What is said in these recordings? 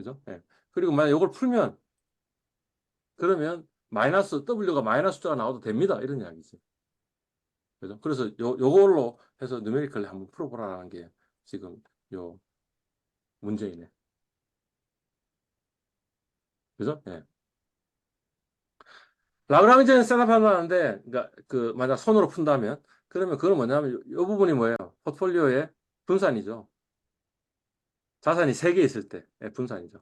그죠? 예. 그리고 만약 이걸 풀면 그러면 마이너스 W가 마이너스 숫자가 나와도 됩니다. 이런 이야기지. 그죠? 그래서 요, 요걸로 해서 누메리컬리 한번 풀어보라는 게 지금 요 문제이네. 그죠? 예. 라그랑지는 셋업하는데, 그러니까 그 만약 손으로 푼다면, 그러면 그건 뭐냐면 요, 요 부분이 뭐예요? 포트폴리오의 분산이죠. 자산이 세개 있을 때의 분산이죠.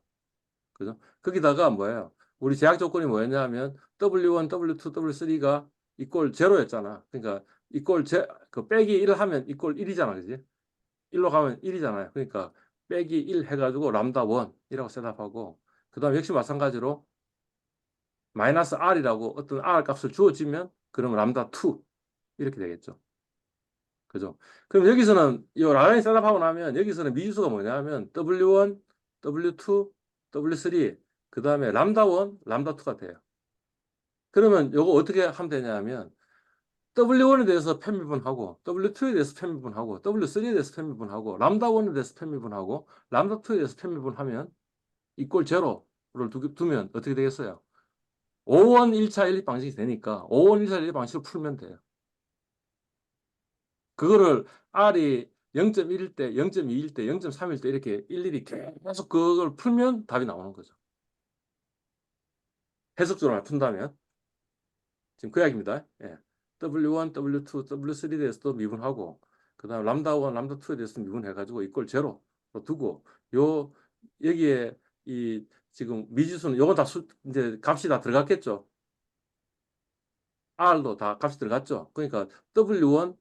그죠? 거기다가 뭐예요? 우리 제약 조건이 뭐였냐면 W1, W2, W3가 이꼴 제로였잖아. 그러니까 이꼴 제, 그 빼기 1 하면 이꼴 1이잖아. 그지? 1로 가면 1이잖아요. 그러니까 빼기 1 해가지고 람다 1이라고 셋업하고 그 다음 역시 마찬가지로 마이너스 R이라고 어떤 R 값을 주어지면 그러면 람다 2 이렇게 되겠죠. 그죠? 그럼 여기서는 이 라인 셋업하고 나면 여기서는 미지수가 뭐냐면 W1, W2, W3 그 다음에 람다 1, 람다 2가 돼요. 그러면 요거 어떻게 하면 되냐면 W1에 대해서 편미분하고 W2에 대해서 편미분하고 W3에 대해서 편미분하고 람다 1에 대해서 편미분하고 람다 2에 대해서 편미분하면 이꼴 제로를 두, 두면 어떻게 되겠어요? 5원 1차 1립 방식이 되니까 5원 1차 1립 방식을 풀면 돼요. 그거를 R이 0.1일 때, 0.2일 때, 0.3일 때 이렇게 일일이 계속 그걸 풀면 답이 나오는 거죠. 해석적으로 푼다면 지금 그 이야기입니다. 예. W1, W2, W3에 대해서도 미분하고 그 다음 람다 1, 람다 2에 대해서 미분해가지고 이걸 제로로 두고 요 여기에 이 지금 미지수는 요건 다 수, 이제 값이 다 들어갔겠죠. R도 다 값이 들어갔죠. 그러니까 W1,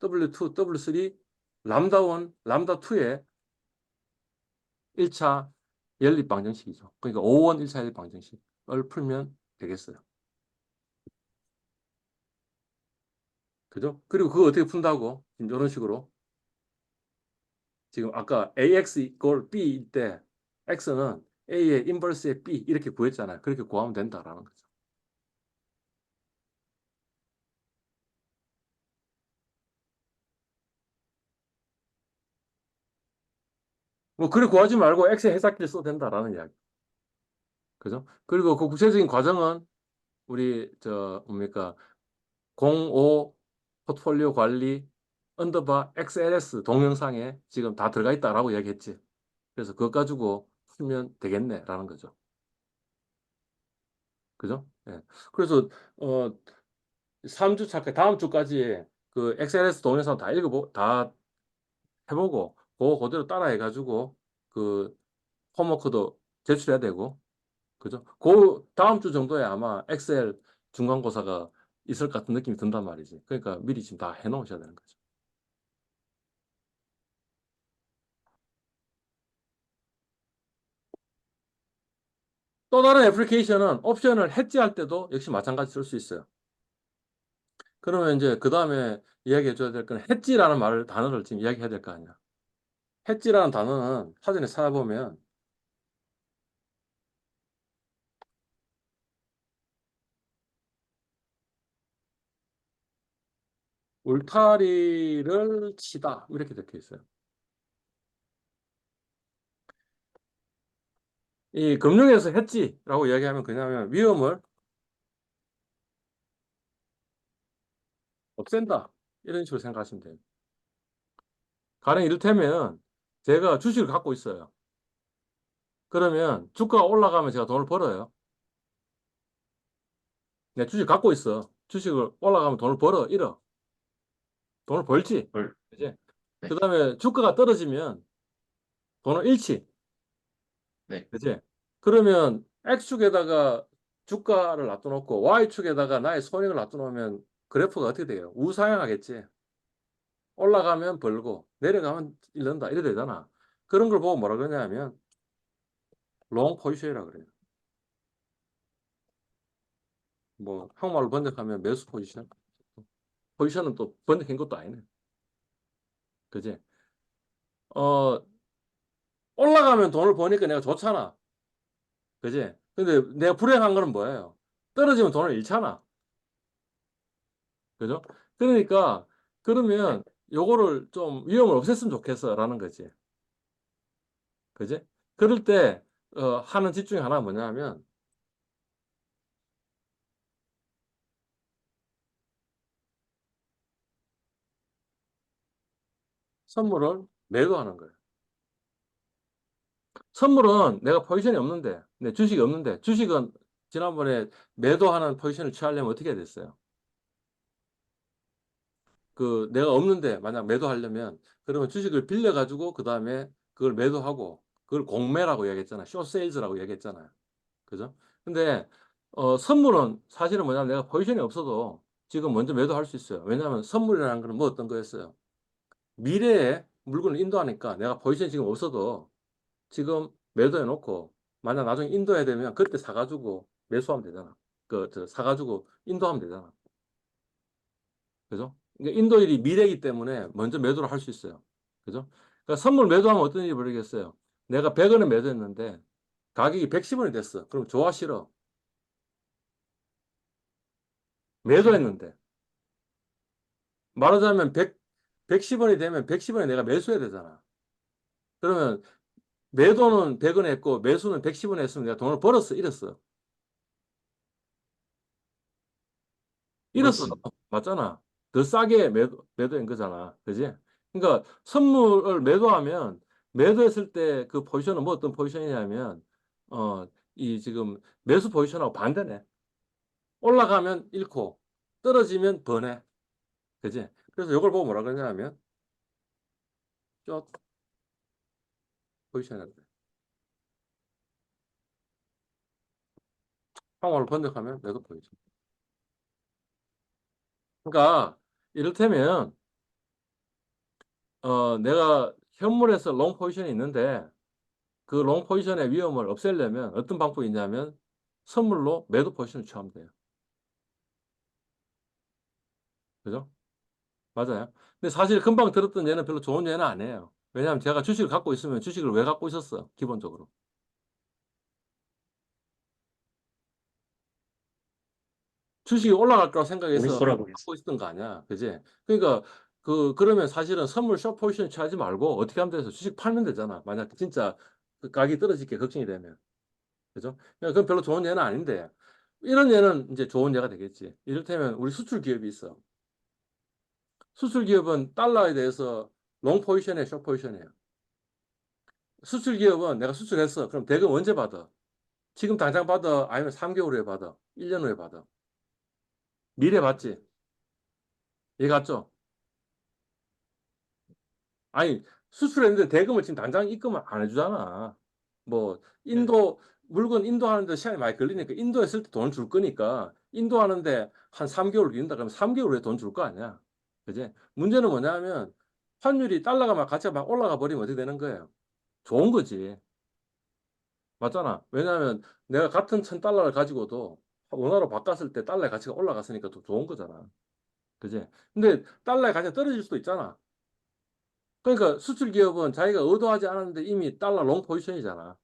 W2, W3, 람다 1, 람다 2의 1차 연립 방정식이죠. 그러니까 5원 1차 연립 방정식을 풀면 되겠어요. 그죠? 그리고 그거 어떻게 푼다고? 이런 식으로. 지금 아까 AX 이꼴 B일 때 X는 A의 인버스의 B 이렇게 구했잖아요. 그렇게 구하면 된다라는 거죠. 뭐 그래 구하지 말고 X의 해석기를 써도 된다라는 이야기. 그죠? 그리고 그 구체적인 과정은 우리 저 뭡니까 05 포트폴리오 관리 언더바 XLS 동영상에 지금 다 들어가 있다라고 이야기했지. 그래서 그것 가지고 풀면 되겠네라는 거죠. 그죠? 예. 그래서 어 3주 차까지 다음 주까지 그 XLS 동영상 다 읽어보 다 해보고 그거 그대로 따라 해가지고 그 홈워크도 제출해야 되고 그죠? 그 다음 주 정도에 아마 엑셀 중간고사가 있을 것 같은 느낌이 든단 말이지. 그러니까 미리 지금 다 해놓으셔야 되는 거죠. 또 다른 애플리케이션은 옵션을 해지할 때도 역시 마찬가지 쓸 수 있어요. 그러면 이제 그 다음에 이야기해 줘야 될 건 해지라는 말을 단어를 지금 이야기해야 될 거 아니야. 해지라는 단어는 사전에 찾아보면 울타리를 치다 이렇게 적혀 있어요. 이 금융에서 했지라고 이야기하면 그냐면 위험을 없앤다 이런 식으로 생각하시면 돼요. 가령 이를테면 제가 주식을 갖고 있어요. 그러면 주가가 올라가면 제가 돈을 벌어요. 내 주식 갖고 있어. 주식을 올라가면 돈을 벌어, 잃어. 돈을 벌지. 벌. 네. 그 다음에 주가가 떨어지면 돈을 잃지. 네. 그지? 그러면 X축에다가 주가를 놔둬놓고 Y축에다가 나의 손익을 놔둬놓으면 그래프가 어떻게 돼요? 우상향하겠지. 올라가면 벌고 내려가면 잃는다. 이래 되잖아. 그런 걸 보고 뭐라 그러냐면 롱 포지션이라 그래요. 뭐 한국말로 번역하면 매수 포지션. 포지션은 또 번역한 것도 아니네. 그지? 어, 올라가면 돈을 버니까 내가 좋잖아. 그지? 근데 내가 불행한 거는 뭐예요? 떨어지면 돈을 잃잖아. 그죠? 그러니까, 그러면 요거를 좀 위험을 없앴으면 좋겠어. 라는 거지. 그지? 그럴 때 어, 하는 짓 중에 하나가 뭐냐면 선물을 매도하는 거예요. 선물은 내가 포지션이 없는데, 내 주식이 없는데, 주식은 지난번에 매도하는 포지션을 취하려면 어떻게 해야 됐어요? 그 내가 없는데 만약 매도하려면 그러면 주식을 빌려 가지고 그 다음에 그걸 매도하고 그걸 공매라고 얘기했잖아. 쇼세일즈라고 얘기했잖아요. 그죠? 근데 어, 선물은 사실은 뭐냐면 내가 포지션이 없어도 지금 먼저 매도할 수 있어요. 왜냐하면 선물이라는 거는 뭐 어떤 거였어요? 미래에 물건을 인도하니까 내가 포지션이 지금 없어도 지금 매도해 놓고 만약 나중에 인도해야 되면 그때 사가지고 매수하면 되잖아. 그, 저, 사가지고 인도하면 되잖아. 그죠? 그러니까 인도일이 미래이기 때문에 먼저 매도를 할 수 있어요. 그죠? 그러니까 선물 매도하면 어떤 일이 벌어지겠어요? 내가 100원에 매도했는데 가격이 110원이 됐어. 그럼 좋아 싫어? 매도했는데. 말하자면 100, 110원이 되면 110원에 내가 매수해야 되잖아. 그러면 매도는 100원 했고 매수는 110원 했으면 내가 돈을 벌었어, 잃었어. 잃었어. 맞잖아. 더 싸게 매도, 매도한 거잖아. 그지? 그러니까 선물을 매도하면 매도했을 때 그 포지션은 뭐 어떤 포지션이냐면 어, 이 지금 매수 포지션하고 반대네. 올라가면 잃고 떨어지면 버네. 그지? 그래서 이걸 보고 뭐라 그러냐면 쭉 포지션이라고 그래. 항목을 번역하면 매도 포지션. 그러니까 이를테면 어, 내가 현물에서 롱 포지션이 있는데 그 롱 포지션의 위험을 없애려면 어떤 방법이 있냐면 선물로 매도 포지션을 취하면 돼요. 그죠? 맞아요. 근데 사실 금방 들었던 예는 별로 좋은 예는 아니에요. 왜냐하면 제가 주식을 갖고 있으면 주식을 왜 갖고 있었어? 기본적으로. 주식이 올라갈 거라고 생각해서 갖고 있었던 거 아니야. 그지? 그러니까 그 그러면 사실은 선물 숏 포지션 취하지 말고 어떻게 하면 돼서 주식 팔면 되잖아. 만약 진짜 그 가격이 떨어질 게 걱정이 되면. 그죠? 그러니까 그건 별로 좋은 예는 아닌데 이런 예는 이제 좋은 예가 되겠지. 이를테면 우리 수출 기업이 있어. 수출 기업은 달러에 대해서 롱 포지션에 숏 포지션이에요. 수출 기업은 내가 수출했어. 그럼 대금 언제 받아? 지금 당장 받아? 아니면 3개월 후에 받아? 1년 후에 받아? 미래 받지? 이해 갔죠? 아니, 수출했는데 대금을 지금 당장 입금을 안 해주잖아. 뭐, 인도, 물건 인도하는데 시간이 많이 걸리니까 인도했을 때 돈 줄 거니까 인도하는데 한 3개월 걸린다 그러면 3개월 후에 돈 줄 거 아니야. 그지? 문제는 뭐냐면 환율이 달러가 막 가치가 막 올라가 버리면 어떻게 되는 거예요? 좋은 거지. 맞잖아. 왜냐하면 내가 같은 천 달러를 가지고도 원화로 바꿨을 때 달러의 가치가 올라갔으니까 더 좋은 거잖아. 그지? 근데 달러의 가치가 떨어질 수도 있잖아. 그러니까 수출 기업은 자기가 의도하지 않았는데 이미 달러 롱 포지션이잖아.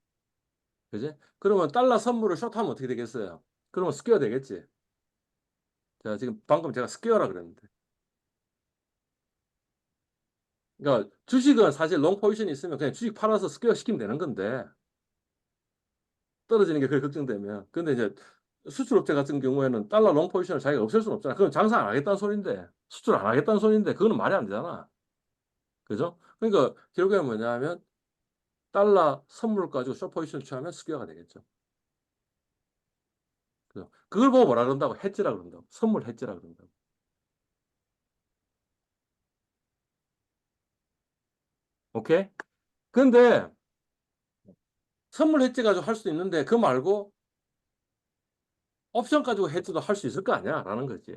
그지? 그러면 달러 선물을 숏하면 어떻게 되겠어요? 그러면 스퀘어 되겠지. 자, 지금 방금 제가 스퀘어라 그랬는데. 그러니까 주식은 사실 롱 포지션이 있으면 그냥 주식 팔아서 스퀘어 시키면 되는 건데 떨어지는 게 그게 걱정되면. 근데 이제 수출업체 같은 경우에는 달러 롱 포지션을 자기가 없앨 수는 없잖아. 그건 장사 안 하겠다는 소리인데, 수출 안 하겠다는 소리인데, 그거는 말이 안 되잖아. 그죠? 그러니까 결국에는 뭐냐 하면, 달러 선물 가지고 숏 포지션 취하면 스퀘어가 되겠죠. 그죠? 그걸 보고 뭐라 그런다고? 해지라 그런다고. 선물 해지라 그런다고. 오케이? 근데, 선물 해지 가지고 할수 있는데, 그 말고, 옵션 가지고 해지도 할 수 있을 거 아니야? 라는 거지.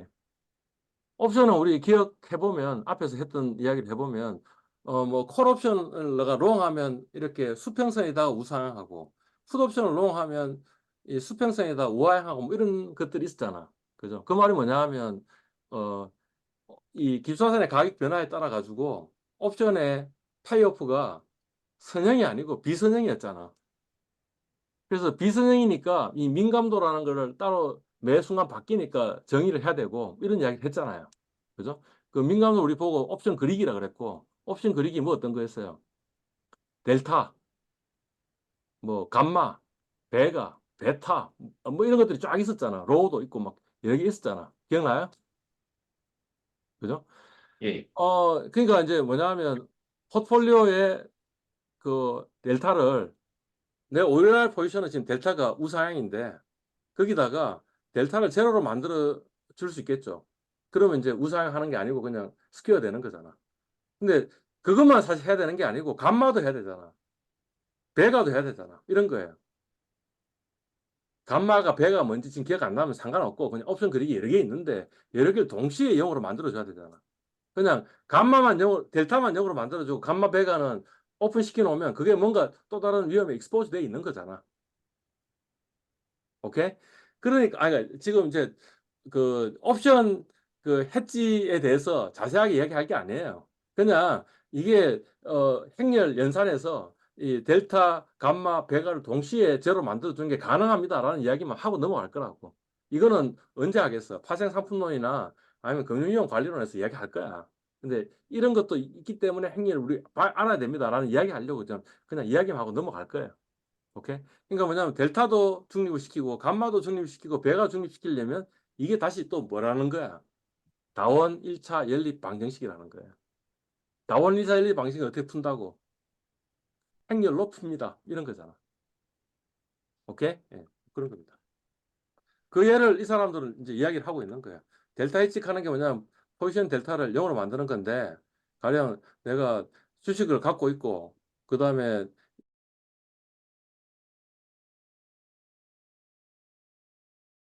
옵션은 우리 기억해보면, 앞에서 했던 이야기를 해보면, 어, 뭐, 콜 옵션을 내가 롱 하면 이렇게 수평선에다가 우상향하고, 풋 옵션을 롱 하면 이 수평선에다 우하향하고 뭐 이런 것들이 있었잖아. 그죠? 그 말이 뭐냐 하면, 어, 이 기술자산의 가격 변화에 따라 가지고 옵션의 파이오프가 선형이 아니고 비선형이었잖아. 그래서 비선형이니까 이 민감도라는 거를 따로 매 순간 바뀌니까 정의를 해야 되고 이런 이야기를 했잖아요. 그죠? 그 민감도 우리 보고 옵션 그리기라 그랬고 옵션 그리기 뭐 어떤 거였어요? 델타. 뭐 감마, 베가, 베타 뭐 이런 것들이 쫙 있었잖아. 로우도 있고 막 여러 개 있었잖아. 기억나요? 그죠? 예. 어, 그러니까 이제 뭐냐면 포트폴리오에 그 델타를 내 오일날 포지션은 지금 델타가 우상향인데 거기다가 델타를 제로로 만들어 줄 수 있겠죠. 그러면 이제 우상향 하는 게 아니고 그냥 스퀘어 되는 거잖아. 근데 그것만 사실 해야 되는 게 아니고 감마도 해야 되잖아. 베가도 해야 되잖아. 이런 거예요. 감마가 베가 뭔지 지금 기억 안 나면 상관없고 그냥 옵션 그리기 여러 개 있는데 여러 개를 동시에 0으로 만들어 줘야 되잖아. 그냥 감마만 0, 델타만 0으로 만들어주고 감마 베가는 오픈 시켜놓으면 그게 뭔가 또 다른 위험에 익스포즈 돼 있는 거잖아. 오케이? 그러니까, 아니, 지금 이제 그 옵션 그 해지에 대해서 자세하게 이야기할 게 아니에요. 그냥 이게 어, 행렬 연산에서 이 델타, 감마, 베가를 동시에 제로 만들어 주는 게 가능합니다라는 이야기만 하고 넘어갈 거라고. 이거는 언제 하겠어? 파생 상품론이나 아니면 금융위험 관리론에서 이야기할 거야. 근데 이런 것도 있기 때문에 행위를 우리 바- 알아야 됩니다라는 이야기 하려고 좀 그냥 이야기만 하고 넘어갈 거예요. 오케이? 그러니까 뭐냐면 델타도 중립을 시키고 감마도 중립시키고 베가 중립시키려면 이게 다시 또 뭐라는 거야? 다원 1차 연립 방정식이라는 거야. 다원 1차 연립 방정식을 어떻게 푼다고? 행렬로 풉니다. 이런 거잖아. 오케이? 예, 그런 겁니다. 그 예를 이 사람들은 이제 이야기를 하고 있는 거야. 델타 해직하는 게 뭐냐면 포지션 델타를 0으로 만드는 건데 가령 내가 주식을 갖고 있고 그 다음에